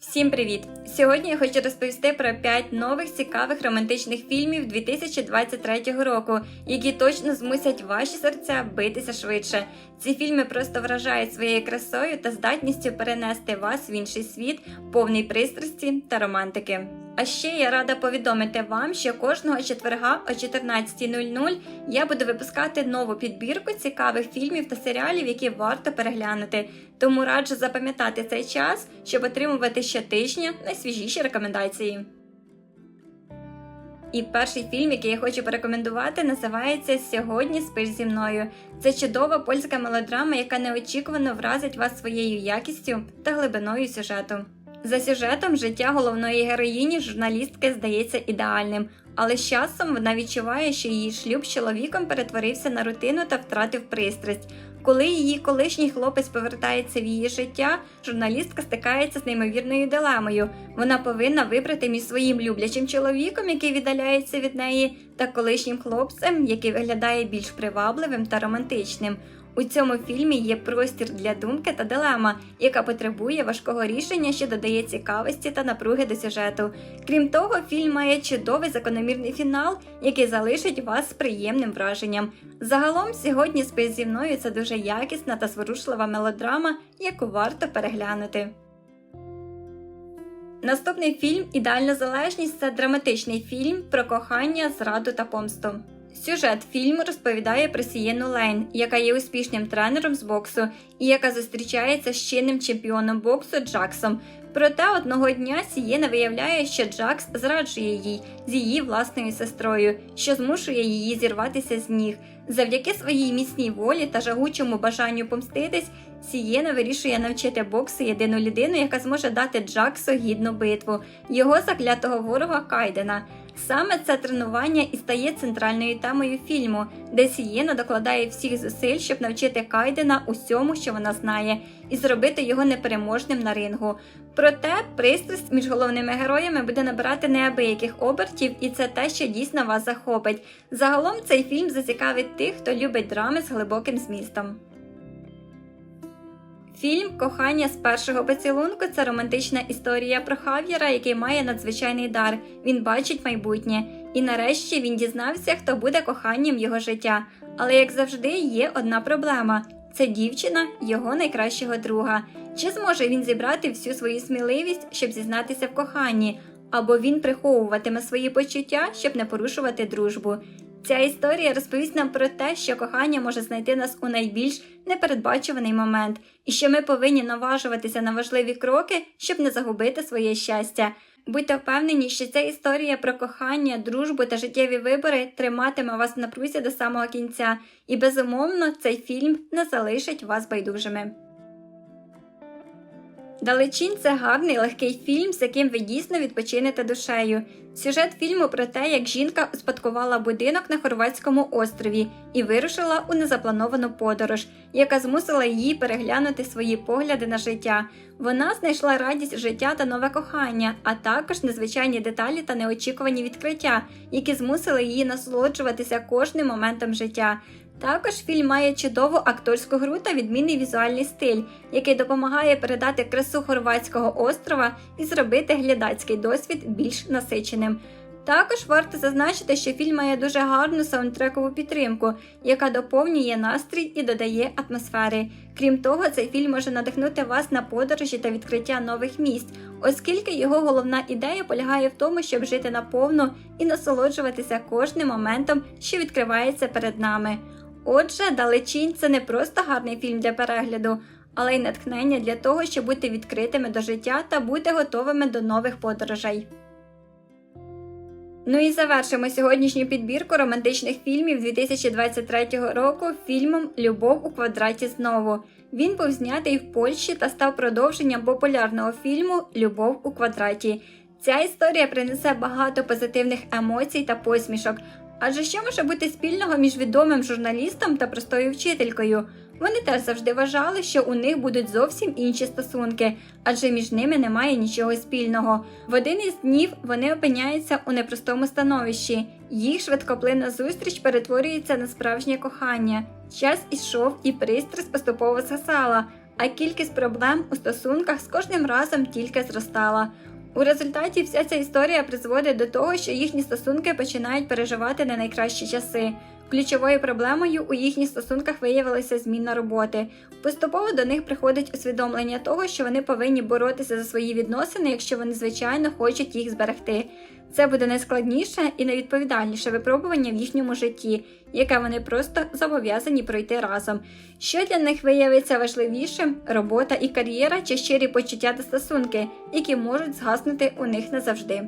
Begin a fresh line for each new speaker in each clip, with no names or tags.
Всім привіт! Сьогодні я хочу розповісти про 5 нових цікавих романтичних фільмів 2023 року, які точно змусять ваші серця битися швидше. Ці фільми просто вражають своєю красою та здатністю перенести вас в інший світ, повний пристрасті та романтики. А ще я рада повідомити вам, що кожного четверга о 14.00 я буду випускати нову підбірку цікавих фільмів та серіалів, які варто переглянути. Тому раджу запам'ятати цей час, щоб отримувати щотижня найсвіжіші рекомендації. І перший фільм, який я хочу порекомендувати, називається Сьогодні спиш зі мною. Це чудова польська мелодрама, яка неочікувано вразить вас своєю якістю та глибиною сюжету. За сюжетом життя головної героїні журналістки здається ідеальним, але з часом вона відчуває, що її шлюб з чоловіком перетворився на рутину та втратив пристрасть. Коли її колишній хлопець повертається в її життя, журналістка стикається з неймовірною дилемою. Вона повинна вибрати між своїм люблячим чоловіком, який віддаляється від неї, та колишнім хлопцем, який виглядає більш привабливим та романтичним. У цьому фільмі є простір для думки та дилема, яка потребує важкого рішення, що додає цікавості та напруги до сюжету. Крім того, фільм має чудовий закономірний фінал, який залишить вас з приємним враженням. Загалом, сьогодні спис зі мною це дуже якісна та зворушлива мелодрама, яку варто переглянути. Наступний фільм Ідеальна залежність це драматичний фільм про кохання, зраду та помсту. Сюжет фільму розповідає про Сієну Лейн, яка є успішним тренером з боксу і яка зустрічається з чинним чемпіоном боксу Джаксом. Проте одного дня Сієна виявляє, що Джакс зраджує їй з її власною сестрою, що змушує її зірватися з ніг. Завдяки своїй міцній волі та жагучому бажанню помститись, Сієна вирішує навчити боксу єдину людину, яка зможе дати Джаксу гідну битву, його заклятого ворога Кайдена. Саме це тренування і стає центральною темою фільму, де Сієна докладає всіх зусиль, щоб навчити Кайдена усьому, що вона знає, і зробити його непереможним на рингу. Проте пристрасть між головними героями буде набирати неабияких обертів, і це те, що дійсно вас захопить. Загалом цей фільм зацікавить тих, хто любить драми з глибоким змістом. Фільм Кохання з першого поцілунку це романтична історія про Хав'єра, який має надзвичайний дар. Він бачить майбутнє. І нарешті він дізнався, хто буде коханням його життя. Але як завжди, є одна проблема: це дівчина його найкращого друга. Чи зможе він зібрати всю свою сміливість, щоб зізнатися в коханні? Або він приховуватиме свої почуття, щоб не порушувати дружбу. Ця історія розповість нам про те, що кохання може знайти нас у найбільш непередбачуваний момент, і що ми повинні наважуватися на важливі кроки, щоб не загубити своє щастя. Будьте впевнені, що ця історія про кохання, дружбу та життєві вибори триматиме вас в напрузі до самого кінця, і безумовно цей фільм не залишить вас байдужими. Далечінь це гарний легкий фільм, з яким ви дійсно відпочинете душею. Сюжет фільму про те, як жінка успадкувала будинок на хорватському острові і вирушила у незаплановану подорож, яка змусила її переглянути свої погляди на життя. Вона знайшла радість життя та нове кохання, а також незвичайні деталі та неочікувані відкриття, які змусили її насолоджуватися кожним моментом життя. Також фільм має чудову акторську гру та відмінний візуальний стиль, який допомагає передати красу хорватського острова і зробити глядацький досвід більш насиченим. Також варто зазначити, що фільм має дуже гарну саундтрекову підтримку, яка доповнює настрій і додає атмосфери. Крім того, цей фільм може надихнути вас на подорожі та відкриття нових місць, оскільки його головна ідея полягає в тому, щоб жити наповну і насолоджуватися кожним моментом, що відкривається перед нами. Отже, далечінь це не просто гарний фільм для перегляду, але й натхнення для того, щоб бути відкритими до життя та бути готовими до нових подорожей. Ну і завершимо сьогоднішню підбірку романтичних фільмів 2023 року фільмом Любов у квадраті знову. Він був знятий в Польщі та став продовженням популярного фільму Любов у квадраті. Ця історія принесе багато позитивних емоцій та посмішок, Адже що може бути спільного між відомим журналістом та простою вчителькою? Вони теж завжди вважали, що у них будуть зовсім інші стосунки, адже між ними немає нічого спільного. В один із днів вони опиняються у непростому становищі. Їх швидкоплинна зустріч перетворюється на справжнє кохання. Час ішов, і пристрасть поступово згасала, а кількість проблем у стосунках з кожним разом тільки зростала. У результаті вся ця історія призводить до того, що їхні стосунки починають переживати не найкращі часи. Ключовою проблемою у їхніх стосунках виявилася зміна роботи. Поступово до них приходить усвідомлення того, що вони повинні боротися за свої відносини, якщо вони звичайно хочуть їх зберегти. Це буде найскладніше і найвідповідальніше випробування в їхньому житті, яке вони просто зобов'язані пройти разом. Що для них виявиться важливішим робота і кар'єра чи щирі почуття та стосунки, які можуть згаснути у них назавжди.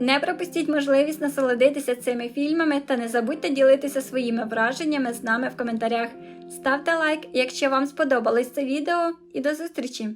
Не пропустіть можливість насолодитися цими фільмами та не забудьте ділитися своїми враженнями з нами в коментарях. Ставте лайк, якщо вам сподобалось це відео, і до зустрічі!